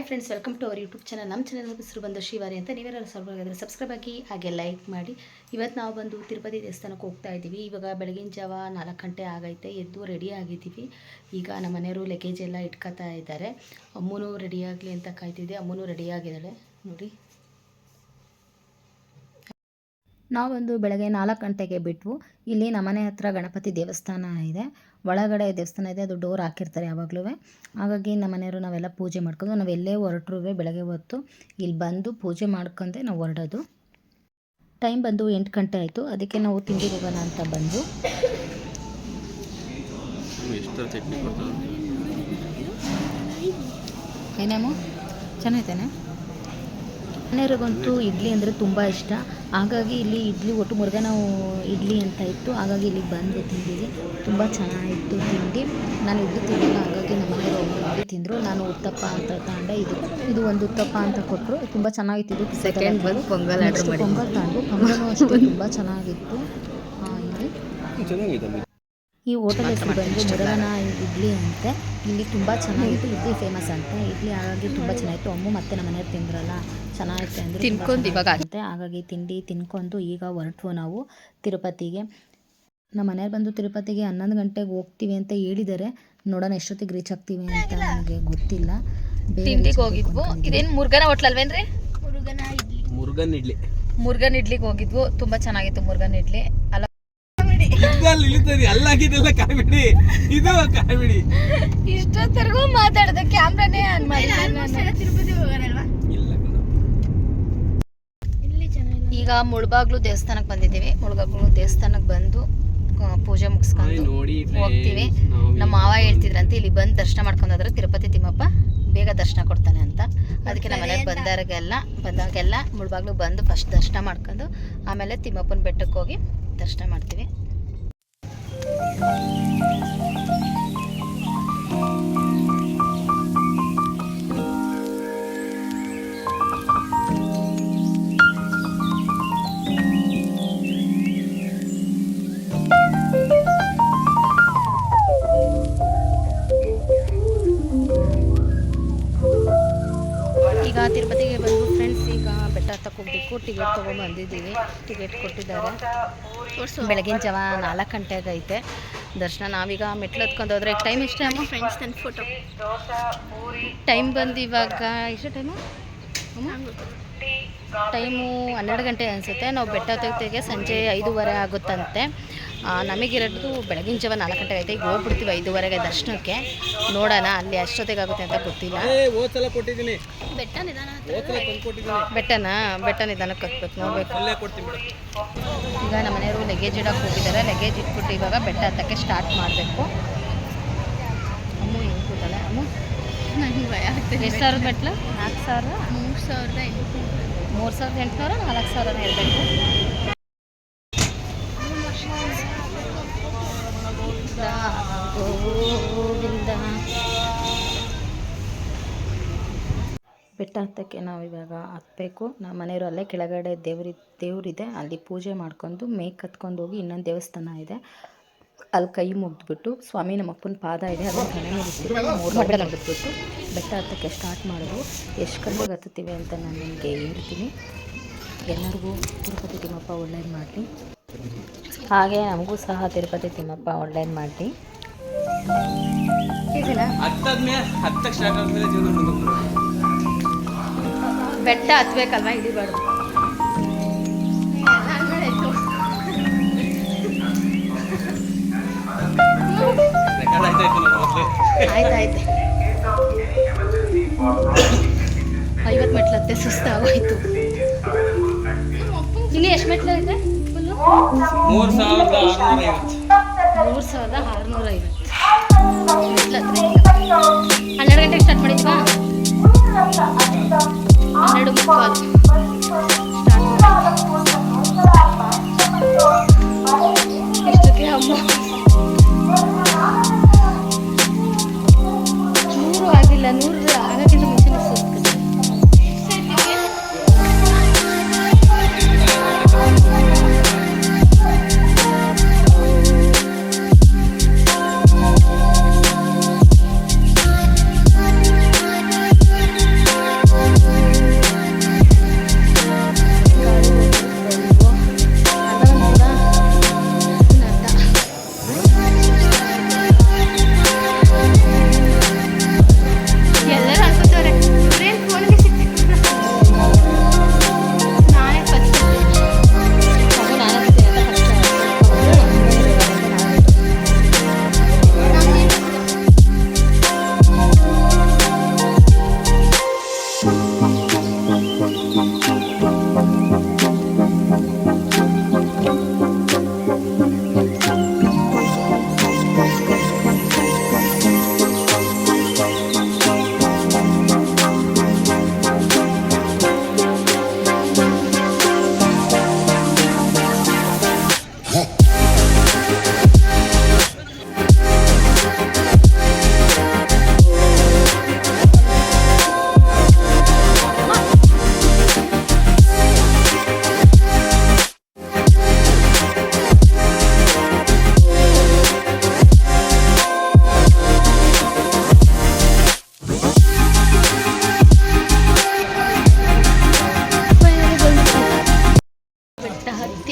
Hi friends welcome to our YouTube channel ನಮ್ಮ channel ಹೆಸರು ಬಂದ ಶಿವಾರಿ ಅಂತ ನೀವೆಲ್ಲ ಸಬ್ಸ್ಕ್ರೈಬ್ ಸಬ್ಸ್ಕ್ರೈಬ್ ಆಗಿ ಹಾಗೆ ಲೈಕ್ ಮಾಡಿ. ಇವತ್ತು ನಾವು ಬಂದು ತಿರುಪತಿ ದೇವಸ್ಥಾನಕ್ಕೆ ಹೋಗ್ತಾ ಇದ್ದೀವಿ. ಇವಾಗ ಬೆಳಗಿನ ಜಾವ ನಾಲ್ಕು ಗಂಟೆ ಆಗೈತೆ. ಎದ್ದು ರೆಡಿ ಆಗಿದ್ದೀವಿ. ಈಗ ನಮ್ಮ ಮನೆಯವರು ಲಗೇಜ್ ಎಲ್ಲ ಇಟ್ಕೋತಾ ಇದ್ದಾರೆ. ಅಮ್ಮನೂ ರೆಡಿಯಾಗಲಿ ಅಂತ ಕಾಯ್ತಿದ್ದೆ. ಅಮ್ಮನೂ ರೆಡಿ ಆಗಿದ್ದಾಳೆ. ನೋಡಿ. ನಾವೊಂದು ಬೆಳಗ್ಗೆ ನಾಲ್ಕು ಗಂಟೆಗೆ ಬಿಟ್ವು. ಇಲ್ಲಿ ನಮ್ಮನೆ ಹತ್ರ ಗಣಪತಿ ದೇವಸ್ಥಾನ ಇದೆ. ಒಳಗಡೆ ದೇವಸ್ಥಾನ ಇದೆ. ಅದು ಡೋರ್ ಹಾಕಿರ್ತಾರೆ ಯಾವಾಗಲೂ. ಹಾಗಾಗಿ ನಮ್ಮ ಮನೆಯವರು ನಾವೆಲ್ಲ ಪೂಜೆ ಮಾಡ್ಕೊಂಡು ನಾವು ಎಲ್ಲೇ ಹೊರಟ್ರೂ ಬೆಳಗ್ಗೆ ಹೊತ್ತು ಇಲ್ಲಿ ಬಂದು ಪೂಜೆ ಮಾಡ್ಕೊಂಡೆ ನಾವು ಹೊರಡೋದು. ಟೈಮ್ ಬಂದು ಎಂಟು ಗಂಟೆ ಆಯಿತು. ಅದಕ್ಕೆ ನಾವು ತಿಂಡಿ ಹೋಗೋಣ ಅಂತ ಬಂದು ಏನೇಮು? ಚೆನ್ನಾಯ್ತೇನೆ ಮನೆಯವ್ರಿಗಂತೂ ಇಡ್ಲಿ ಅಂದರೆ ತುಂಬ ಇಷ್ಟ. ಹಾಗಾಗಿ ಇಲ್ಲಿ ಇಡ್ಲಿ ಒಟ್ಟು ಮುರುಘಾ ನಾವು ಇಡ್ಲಿ ಅಂತ ಇತ್ತು. ಹಾಗಾಗಿ ಇಲ್ಲಿಗೆ ಬಂದು ತಿಂದಿದ್ದೆ ತುಂಬ ಚೆನ್ನಾಗಿತ್ತು ತಿಂಡಿ. ನಾನು ಇಡ್ಲಿ ತಿನ್ನಲ್ಲ ಹಾಗಾಗಿ ನಮ್ಮ ಮನೆಯವರು ಒಬ್ಬರು ಇಡ್ಲಿ ತಿಂದರು. ನಾನು ಉತ್ತಪ್ಪ ಅಂತ ತಗೊಂಡೆ ಇದು ಇದು ಒಂದು ಉತ್ತಪ್ಪ ಅಂತ ಕೊಟ್ಟರು. ತುಂಬ ಚೆನ್ನಾಗಿತ್ತು ಇದು ಸೆಕೆಂಡ್ ಬಂದು ಪೊಂಗಲ್ ಮಾಡಿ ಪೊಂಗಲ್ ತಗೊಂಡು ಪೊಂಗಲ್ನು ಅಷ್ಟೇ ತುಂಬ ಚೆನ್ನಾಗಿತ್ತು. ಆ, ಇಲ್ಲಿ. ಚೆನ್ನಾಗಿದೆ ಈ ಹೋಟೆಲ್ ಹೆಸರು ಬಂದು ಇಡ್ಲಿ ಅಂತೆ. ಇಲ್ಲಿ ತುಂಬ ಚೆನ್ನಾಗಿತ್ತು ಇಡ್ಲಿ ಫೇಮಸ್ ಅಂತ. ಇಡ್ಲಿ ಹಾಗಾಗಿ ತುಂಬ ಚೆನ್ನಾಗಿತ್ತು. ಅಮ್ಮು ಮತ್ತೆ ನಮ್ಮ ಮನೆಯವ್ರು ತಿಂದ್ರಲ್ಲ ಚೆನ್ನಾಗಿತ್ತು ಅಂದರೆ ತಿನ್ಕೊಂಡು ಇವಾಗ ಅಂತೆ. ಹಾಗಾಗಿ ತಿಂಡಿ ತಿನ್ಕೊಂಡು ಈಗ ಹೊರಟು ನಾವು ತಿರುಪತಿಗೆ. ನಮ್ಮ ಮನೆಯವ್ರು ಬಂದು ತಿರುಪತಿಗೆ ಹನ್ನೊಂದು ಗಂಟೆಗೆ ಹೋಗ್ತೀವಿ ಅಂತ ಹೇಳಿದ್ದಾರೆ. ನೋಡೋಣ ಎಷ್ಟೊತ್ತಿಗೆ ರೀಚ್ ಆಗ್ತೀವಿ ಅಂತ ನನಗೆ ಗೊತ್ತಿಲ್ಲ. ತಿಂಡಿಗೆ ಹೋಗಿದ್ವು. ಇದೇನು ಮುರುಗನ ಹೋಟ್ಲ್ ಅಲ್ವೇನ್ರಿ ಮುರುಗನ್ ಇಡ್ಲಿ. ಮುರುಗನ್ ಇಡ್ಲಿಗೆ ಹೋಗಿದ್ವು. ತುಂಬಾ ಚೆನ್ನಾಗಿತ್ತು ಮುರುಗನ್ ಇಡ್ಲಿ. ಅಲ್ಲ ಇದ್ದಲ್ಲಿ ಇಳಿತದೆ ಅಲ್ಲಾಗಿದೆಲ್ಲ ಕಾಮಿಡಿ. ಇದು ಕಾಮಿಡಿ. ಇಷ್ಟೊತ್ತರೆಗೂ ಮಾತಾಡ್ದೆ ಕ್ಯಾಮ್ರಾನೇ ಆನ್ ಮಾಡಿ. ಇಲ್ಲ ಕಣ. ಈಗ ಮುಳ್ಬಾಗ್ಲು ದೇವಸ್ಥಾನಕ್ಕೆ ಬಂದಿದ್ದೀವಿ. ಮುಳ್ಬಾಗ್ಲು ದೇವಸ್ಥಾನಕ್ಕೆ ಬಂದು ಪೂಜೆ ಮುಗಿಸ್ಕೊಂಡು ಹೋಗ್ತೀವಿ. ನಮ್ಮ ಮಾವ ಹೇಳ್ತಿದ್ರಂತೆ ಇಲ್ಲಿ ಬಂದು ದರ್ಶನ ಮಾಡ್ಕೊಂಡಾದ್ರೆ ತಿರುಪತಿ ತಿಮ್ಮಪ್ಪ ಬೇಗ ದರ್ಶನ ಕೊಡ್ತಾನೆ ಅಂತ. ಅದಕ್ಕೆ ನಮ್ಮ ಮನೆಗೆ ಬಂದಾಗೆಲ್ಲ ಬಂದಾಗೆಲ್ಲ ಮುಳ್ಬಾಗ್ಲು ಬಂದು ಫಸ್ಟ್ ದರ್ಶನ ಮಾಡ್ಕೊಂಡು ಆಮೇಲೆ ತಿಮ್ಮಪ್ಪನ ಬೆಟ್ಟಕ್ಕೆ ಹೋಗಿ ದರ್ಶನ ಮಾಡ್ತೀವಿ. ಈಗ ಟಿಕೆಟ್ ತೊಗೊಂಡು ಬಂದಿದ್ದೀವಿ ಟಿಕೆಟ್ ಕೊಟ್ಟಿದ್ದಾರೆ. ಬೆಳಗಿನ ಜಾವ ನಾಲ್ಕು ಗಂಟೆಗೆ ಐತೆ. ದರ್ಶನ ನಾವೀಗ ಮೆಟ್ಲು ಹತ್ಕೊಂಡು ಹೋದ್ರೆ ಟೈಮ್ ಎಷ್ಟು ಅಮ್ಮ? ಫ್ರೆಂಡ್ಸ್ ನನ್ನ ಫೋಟೋ ಟೈಮ್ ಬಂದು ಇವಾಗ ಎಷ್ಟು ಟೈಮು ಟೈಮು ಹನ್ನೆರಡು ಗಂಟೆ ಅನಿಸುತ್ತೆ. ನಾವು ಬೆಟ್ಟ ಹತ್ತೋತ್ತಿಗೆ ಸಂಜೆ ಐದೂವರೆ ಆಗುತ್ತಂತೆ. ನಮಗಿರೋದು ಬೆಳಗಿನ ಜಾವ ನಾಲ್ಕು ಗಂಟೆಗೆ ಐತೆ ಈಗ ಹೋಗ್ಬಿಡ್ತೀವಿ ಐದೂವರೆಗೆ ದರ್ಶನಕ್ಕೆ. ನೋಡೋಣ ಅಲ್ಲಿ ಅಷ್ಟೊತ್ತಿಗೆ ಆಗುತ್ತೆ ಅಂತ ಗೊತ್ತಿಲ್ಲ. ಏ ಸಲ ಕೊಟ್ಟಿದ್ದೀನಿ. ಬೆಟ್ಟ ನಿಧಾನ ಬೆಟ್ಟನಾ? ಬೆಟ್ಟ ನಿಧಾನಕ್ಕೆ ಹತ್ಬೇಕು. ನೋಡ್ಬೇಕು. ಅಲ್ಲೇ ಕೊಡ್ತೀನಿ ಬಿಡು. ಈಗ ನಮ್ಮ ಮನೆಯವರು ಲಗೇಜ್ ಇಡೋಕ್ಕೆ ಹೋಗಿದ್ದಾರೆ. ಲಗೇಜ್ ಇಟ್ಬಿಟ್ಟು ಇವಾಗ ಬೆಟ್ಟ ಹತ್ತಕ್ಕೆ ಸ್ಟಾರ್ಟ್ ಮಾಡಬೇಕು. ಅಮ್ಮ ಹೆಂಗೆ ಕೂತಲ್ಲ ಅಮ್ಮ? ನನಗೆ ಭಯ ಆಗ್ತದೆ. ಎಷ್ಟು ಸಾವಿರದ ಮೆಟ್ಲು ನಾಲ್ಕು ಸಾವಿರ. ಮೂರು ಸಾವಿರದ ಎಂಟು ಮೂರು ಸಾವಿರದ ಎಂಟುನೂರ ನಾಲ್ಕು ಸಾವಿರ ಇರಬೇಕು ಬೆಟ್ಟ ಹತ್ತಕ್ಕೆ ನಾವು ಇವಾಗ ಹತ್ತಬೇಕು ನಮ್ಮ ಮನೆಯವರು ಅಲ್ಲೇ ಕೆಳಗಡೆ ದೇವ್ರಿ, ದೇವರಿದೆ. ಅಲ್ಲಿ ಪೂಜೆ ಮಾಡ್ಕೊಂಡು ಮೇಕ್ ಹತ್ಕೊಂಡು ಹೋಗಿ ಇನ್ನೊಂದು ದೇವಸ್ಥಾನ ಇದೆ. ಅಲ್ಲಿ ಕೈ ಮುಗಿದ್ಬಿಟ್ಟು ಸ್ವಾಮಿ ನಮ್ಮಪ್ಪನ ಪಾದ ಇದೆ. ಅದನ್ನು ಮನೆ ಮುಗಿಸ್ಬಿಟ್ಟು ಮೂರು ಗಂಟೆ ಮುಗಿದ್ಬಿಟ್ಟು ಬೆಟ್ಟ ಹತ್ತಕ್ಕೆ ಸ್ಟಾರ್ಟ್ ಮಾಡೋದು. ಎಷ್ಟು ಗಂಟೆಗೆ ಹತ್ತುತ್ತೀವಿ ಅಂತ ನಾನು ನಿಮಗೆ ಹೇಳ್ತೀನಿ. ಎಲ್ಲರಿಗೂ ತಿರುಪತಿ ತಿಮ್ಮಪ್ಪ ಒಳ್ಳೇದು ಮಾಡಲಿ. ಹಾಗೆ ನಮಗೂ ಸಹ ತಿರುಪತಿ ತಿಮ್ಮಪ್ಪ ಒಳ್ಳೇದು ಮಾಡಲಿ. ಬೆಟ್ಟ ಹತ್ಬೇಕಲ್ವಾ? ಹಿಡಿಬಾರ್ದು. ಆಯ್ತಾಯ್ತು. ಐವತ್ತು ಮೆಟ್ಲತ್ತೆ ಸುಸ್ತಾಗೋಯ್ತು. ಇನ್ನು ಎಷ್ಟು ಮೆಟ್ಲು ಇದೆ? ಮೂರು ಸಾವಿರದ ಮೂರು ಸಾವಿರದ ಆರುನೂರ ಐವತ್ತು ಹನ್ನೆರಡು ಗಂಟೆಗೆ ಸ್ಟಾರ್ಟ್ ಮಾಡಿದ್ವಾ? ಹನ್ನೆರಡು ಮುಕ್ಕಾಲು. ಸ್ಟಾರ್ಟ್ ಎಷ್ಟಕ್ಕೆ ಅಮ್ಮ? Lanur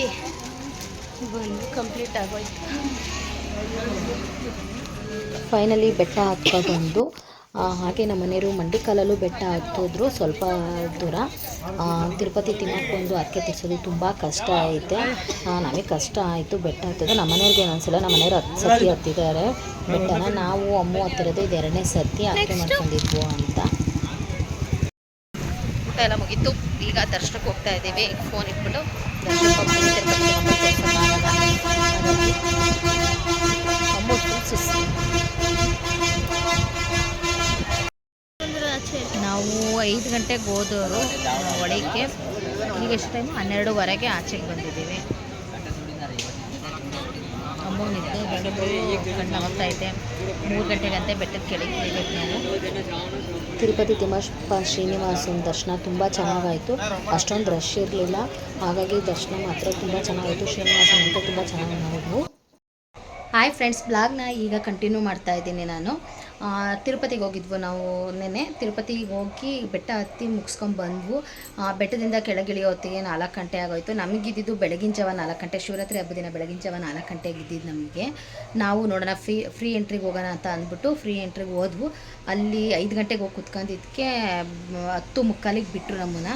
ಸುತ್ತಿ ಬಂದು ಕಂಪ್ಲೀಟ್ ಆಗೋಯ್ತು. ಫೈನಲಿ ಬೆಟ್ಟ ಹಾಕ್ತಾ ಬಂದು ಹಾಗೆ ನಮ್ಮ ಮನೆಯವರು ಮಂಡಿಕಾಲಲ್ಲೂ ಬೆಟ್ಟ ಹತ್ತೋದ್ರು ಸ್ವಲ್ಪ ದೂರ. ತಿರುಪತಿ ತಿನ್ನಕ್ಕೊಂದು ಅದಕ್ಕೆ ತಿರ್ಸೋದು ತುಂಬ ಕಷ್ಟ ಐತೆ. ನಮಗೆ ಕಷ್ಟ ಆಯಿತು ಬೆಟ್ಟ ಹತ್ತೋದು ನಮ್ಮ ಮನೆಯವ್ರಿಗೆ ಒಂದ್ಸಲ ನಮ್ಮ ಹತ್ತು ಸತಿ ಹತ್ತಿದ್ದಾರೆ. ಬೆಟ್ಟನ ನಾವು ಅಮ್ಮ ಹತ್ತಿರೋದು ಇದು ಎರಡನೇ ಸತಿ ಅರ್ಥ ಮಾಡ್ಕೊಂಡಿದ್ವು ಅಂತ. ಊಟ ಎಲ್ಲ ಮುಗೀತು. ಈಗ ದರ್ಶನಕ್ಕೆ ಹೋಗ್ತಾ ಇದ್ದೀವಿ. ಫೋನ್ ಇಟ್ಬಿಟ್ಟು ನಾವು ಐದು ಗಂಟೆಗೆ ಹೋದವರು ಒಳಕ್ಕೆ ಈಗ ಎಷ್ಟು ಟೈಮ್ ಹನ್ನೆರಡುವರೆಗೆ ಆಚೆಗೆ ಬಂದಿದ್ದೀವಿ. ಅಮ್ಮ ಮೂರು ಗಂಟೆಗಂತೆ ಬೆಟ್ಟದ ಕೆಳಗೆ ಇಳಿಬೇಕು ನಾವು. ತಿರುಪತಿ ತಿಮ್ಮಪ್ಪ ಶ್ರೀನಿವಾಸನ ದರ್ಶನ ತುಂಬ ಚೆನ್ನಾಗಾಯಿತು. ಅಷ್ಟೊಂದು ರಶ್ ಇರಲಿಲ್ಲ. ಹಾಗಾಗಿ ದರ್ಶನ ಮಾತ್ರ ತುಂಬ ಚೆನ್ನಾಗಾಯಿತು. ಶ್ರೀನಿವಾಸನ ಅಂತ ತುಂಬ ಚೆನ್ನಾಗಿ ನೋಡಿದ್ವು ಹಾಯ್ ಫ್ರೆಂಡ್ಸ್ ಬ್ಲಾಗ್ನ ಈಗ ಕಂಟಿನ್ಯೂ ಮಾಡ್ತಾ ಇದ್ದೀನಿ ನಾನು. ತಿರುಪತಿಗೆ ಹೋಗಿದ್ವು ನಾವು ನೆನೆ ತಿರುಪತಿಗೆ ಹೋಗಿ ಬೆಟ್ಟ ಹತ್ತಿ ಮುಗಿಸ್ಕೊಂಡು ಬಂದ್ವು. ಬೆಟ್ಟದಿಂದ ಕೆಳಗಿಳಿಯೋ ಹೊತ್ತಿಗೆ ನಾಲ್ಕು ಗಂಟೆ ಆಗೋಯ್ತು. ನಮಗಿದ್ದಿದ್ದು ಬೆಳಗಿನ ಜಾವ ನಾಲ್ಕು ಗಂಟೆ. ಶಿವರಾತ್ರಿ ಹಬ್ಬದಿನ ಬೆಳಗಿನ ಜಾವ ನಾಲ್ಕು ಗಂಟೆಗೆ ಇದ್ದಿದ್ದು ನಮಗೆ. ನಾವು ನೋಡೋಣ, ಫ್ರೀ ಫ್ರೀ ಎಂಟ್ರಿಗೆ ಹೋಗೋಣ ಅಂತ ಅಂದ್ಬಿಟ್ಟು ಫ್ರೀ ಎಂಟ್ರಿಗೆ ಹೋದ್ವು. ಅಲ್ಲಿ ಐದು ಗಂಟೆಗೆ ಹೋಗಿ ಕುತ್ಕೊಂಡಿದ್ದಕ್ಕೆ ಹತ್ತು ಮುಕ್ಕಾಲಿಗೆ ಬಿಟ್ಟರು ನಮ್ಮನ್ನ.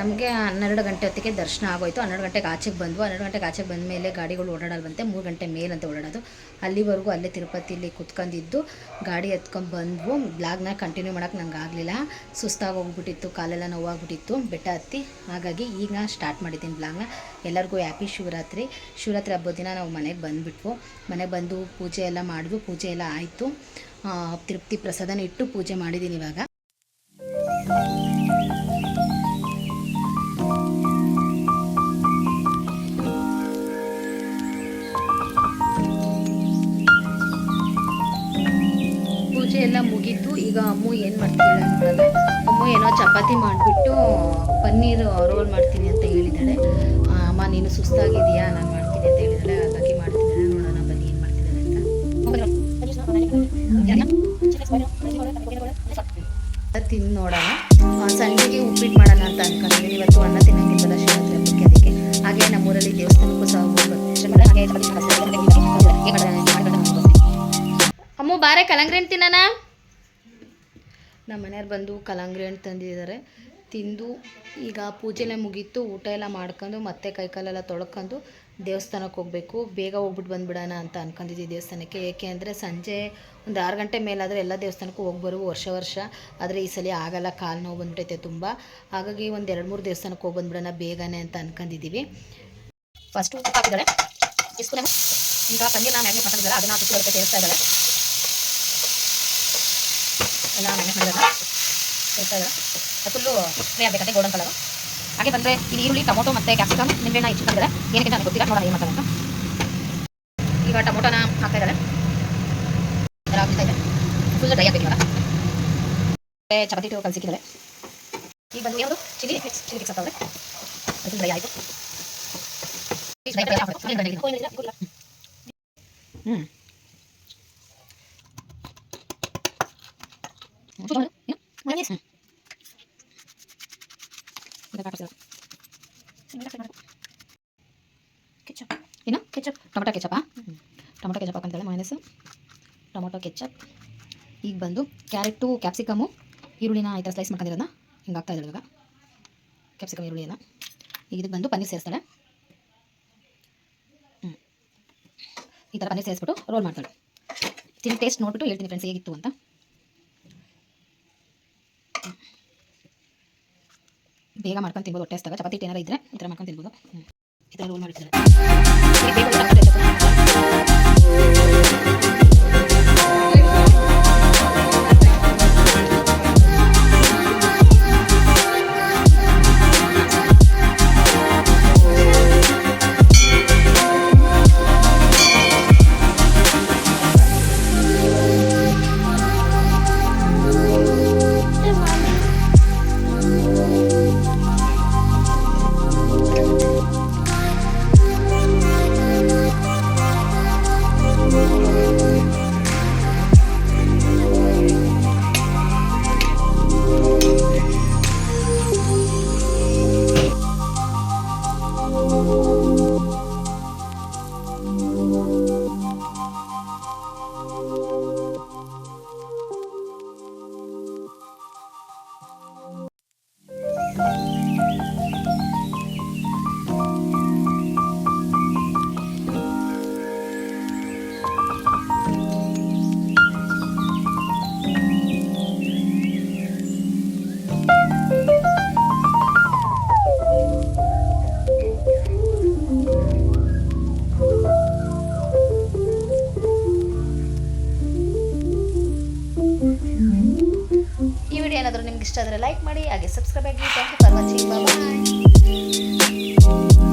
ನಮಗೆ ಹನ್ನೆರಡು ಗಂಟೆ ಹೊತ್ತಿಗೆ ದರ್ಶನ ಆಗೋಯ್ತು. ಹನ್ನೆರಡು ಗಂಟೆಗೆ ಆಚೆಗೆ ಬಂದ್ವು. ಹನ್ನೆರಡು ಗಂಟೆಗೆ ಆಚೆಗೆ ಬಂದ ಮೇಲೆ ಗಾಡಿಗಳು ಓಡಾಡಲ್ವಂತೆ. ಮೂರು ಗಂಟೆ ಮೇಲಂತೆ ಓಡಾಡೋದು. ಅಲ್ಲಿವರೆಗೂ ಅಲ್ಲೇ ತಿರುಪತಿಲಿ ಕುತ್ಕೊಂಡಿದ್ದು ಗಾಡಿ ಎತ್ಕೊಂಡು ಬಂದ್ವು. ಬ್ಲಾಗ್ನ ಕಂಟಿನ್ಯೂ ಮಾಡೋಕೆ ನಂಗೆ ಆಗಲಿಲ್ಲ. ಸುಸ್ತಾಗಿ ಹೋಗ್ಬಿಟ್ಟಿತ್ತು. ಕಾಲೆಲ್ಲ ನೋವಾಗ್ಬಿಟ್ಟಿತ್ತು. ಬೆಟ್ಟ ಹತ್ತಿ. ಹಾಗಾಗಿ ಈಗ ಸ್ಟಾರ್ಟ್ ಮಾಡಿದ್ದೀನಿ ಬ್ಲಾಗ್ನ. ಎಲ್ಲರಿಗೂ ಹ್ಯಾಪಿ ಶಿವರಾತ್ರಿ. ಶಿವರಾತ್ರಿ ಹಬ್ಬದ ದಿನ ನಾವು ಮನೆಗೆ ಬಂದುಬಿಟ್ವು. ಮನೆಗೆ ಬಂದು ಪೂಜೆ ಎಲ್ಲ ಮಾಡಿದ್ವು. ಪೂಜೆ ಎಲ್ಲ ಆಯಿತು. ತಿರುಪ್ತಿ ಪ್ರಸಾದನ ಇಟ್ಟು ಪೂಜೆ ಮಾಡಿದ್ದೀನಿ ಇವಾಗ. ಮಾಡ್ತಿದ್ದಾಳೆ ಅಂದ್ಮೇಲೆ ಅಮ್ಮ ಏನೋ ಚಪಾತಿ ಮಾಡಿಬಿಟ್ಟು ಪನ್ನೀರ್ ರೋಲ್ ಮಾಡ್ತೀನಿ ಅಂತ ಹೇಳಿದ್ದಾಳೆ ಅಮ್ಮ ನೀನು ಸುಸ್ತಾಗಿದೆಯಾ ನಾನು ಮಾಡ್ತೀನಿ ಅಂತ ಹೇಳಿದಾಳೆ. ಹಾಗಾಗಿ ಮಾಡ್ತಿದ್ದಾಳೆ ನೋಡೋಣ ಬನ್ನಿ ಏನು ಮಾಡ್ತಿದ್ದಾಳೆ ಅಂತ. ತಿನ್ ನೋಡೋಣ. ಸಂಜೆಗೆ ಉಪ್ಪಿಟ್ಟು ಮಾಡೋಣ ಅಂತ ಅನ್ಕೊಂಡಿದ್ದೀನಿ ಇವತ್ತು ಅನ್ನ ತಿನ್ನೋಕೆ ಶಿವರಾತ್ರಿ ಹಬ್ಬಕ್ಕೆ ಅದಕ್ಕೆ. ಹಾಗೆ ನಮ್ಮೂರಲ್ಲಿ ದೇವಸ್ಥಾನಕ್ಕೂ ಸಹ ಹೋಗ್ಬೇಕು. ಅಮ್ಮ ಬಾರೆ ಕಲಂಗ್ರಿ ತಿನ್ನೋಣ? ನಮ್ಮ ಮನೆಯವ್ರು ಬಂದು ಕಲಂಗ್ರಿ ಹಣ್ಣು ತಂದಿದ್ದಾರೆ. ತಿಂದು ಈಗ ಪೂಜೆನೇ ಮುಗೀತು, ಊಟ ಎಲ್ಲ ಮಾಡ್ಕೊಂಡು ಮತ್ತೆ ಕೈಕಾಲೆಲ್ಲ ತೊಳ್ಕೊಂಡು ದೇವಸ್ಥಾನಕ್ಕೆ ಹೋಗಬೇಕು. ಬೇಗ ಹೋಗ್ಬಿಟ್ಟು ಬಂದುಬಿಡೋಣ ಅಂತ ಅನ್ಕೊಂಡಿದ್ದೀವಿ ದೇವಸ್ಥಾನಕ್ಕೆ. ಏಕೆ ಅಂದರೆ ಸಂಜೆ ಒಂದು ಆರು ಗಂಟೆ ಮೇಲಾದರೆ ಎಲ್ಲ ದೇವಸ್ಥಾನಕ್ಕೂ ಹೋಗಿ ಬರುವ ವರ್ಷ ವರ್ಷ. ಆದರೆ ಈ ಸಲ ಆಗಲ್ಲ, ಕಾಲು ನೋವು ಬಂದ್ಬಿಟ್ಟೈತೆ ತುಂಬ. ಹಾಗಾಗಿ ಒಂದು ಎರಡು ಮೂರು ದೇವಸ್ಥಾನಕ್ಕೆ ಹೋಗಿ ಬಂದ್ಬಿಡೋಣ ಬೇಗನೆ ಅಂತ ಅನ್ಕೊಂಡಿದ್ದೀವಿ ಫಸ್ಟು ಇಸ್ಪೂನ ಈಗ ನಾನು ಹೆಂಗೆ ಮಾತಾಡಿದ್ದಾರೆ ಅದನ್ನು ಹಾಕಿ ಸೇರಿಸ್ತಾ ಇದ್ದಾಳೆ ಎಲ್ಲ ಮೆಣಸು ಇದ್ದಾಳೆ ಫುಲ್ಲು ಫ್ರೈ ಆಗಬೇಕಂತೆ ಗೋಲ್ಡನ್ ಕಲರ್ ಹಾಗೆ ಬಂದರೆ ಇಲ್ಲಿ ಈರುಳ್ಳಿ, ಟೊಮೊಟೊ ಮತ್ತು ಕ್ಯಾಪ್ಸಿಕಮ್ ನಿಂಬೆಹಣ್ಣ ಇಟ್ಕೊಂಡಿದ್ದಾರೆ. ಏನಕ್ಕೆ ನನಗೆ ಗೊತ್ತಿಲ್ಲ, ನೋಡೋಣ ಏನು ಮಾಡ್ತಾರೆ ಈಗ ಟೊಮೊಟೊನ ಹಾಕ್ತಾ ಇದ್ದಾಳೆ ಎಲ್ಲ ಆಗ್ತಾ ಇದೆ. ಫುಲ್ ಡ್ರೈ ಆಗಬೇಕು ಇವಾಗ. ಚಪಾತಿ ಟು ಕಲಸಿಕ್ಕಿದ್ದಾಳೆ ಈಗ ಬಂದು ಯಾವುದು? ಚಿಲ್ಲಿ ಚಿಲ್ಲಿ ಫ್ಲಿಕ್ಸ್ ಹಾಕ್ತಾವ್ರೆ. ಫುಲ್ ಡ್ರೈ ಆಯಿತು. ಹ್ಞೂ ಕೆಚಪ್ ಏನು ಕೆಚಪ್ ಟೊಮೊಟೊ ಕೆಚಪಾ ಟೊಮೊಟೊ ಕೆಚಪ್ ಹಾಕೊಂತಾಳೆ ಮೈನಸ್ ಟೊಮೊಟೊ ಕೆಚಪ್ ಈಗ ಬಂದು ಕ್ಯಾರೆಟು ಕ್ಯಾಪ್ಸಿಕಮು ಈರುಳ್ಳಿನ ಈ ಥರ ಸ್ಲೈಸ್ ಮಾಡ್ಕೊಂಡಿರೋದನ್ನ ಹಿಂಗೆ ಆಗ್ತಾ ಇದ್ದಾಳೆ ಇವಾಗ ಕ್ಯಾಪ್ಸಿಕಮ್ ಈರುಳ್ಳಿನ ಈಗ ಇದಕ್ಕೆ ಬಂದು ಪನ್ನೀರ್ ಸೇರಿಸ್ತಾಳೆ ಹ್ಞೂ ಈ ಥರ ಪನ್ನೀರ್ ಸೇರಿಸ್ಬಿಟ್ಟು ರೋಲ್ ಮಾಡ್ತಾಳೆ ತಿನ್ ಟೇಸ್ಟ್ ನೋಡ್ಬಿಟ್ಟು ಹೇಳ್ತೀನಿ ಫ್ರೆಂಡ್ಸ್ ಹೇಗಿತ್ತು ಅಂತ ಬೇಗ ಮಾಡ್ಕೊಂಡು ತಿನ್ಬೋದು, ಹೊಟ್ಟೆ ಹಸ್ದಾಗ. ಚಪಾತಿ ಏನಾರ ಇದ್ದರೆ ಈ ಥರ ಮಾಡ್ಕೊಂಡು ತಿನ್ಬೋದು. ಈ ಥರ ರೋಲ್ ಮಾಡಿರ್ತಾರೆ. ಇಷ್ಟ ಆದರೆ ಲೈಕ್ ಮಾಡಿ ಹಾಗೆ ಸಬ್ಸ್ಕ್ರೈಬ್ ಆಗಿ thank you for watching bye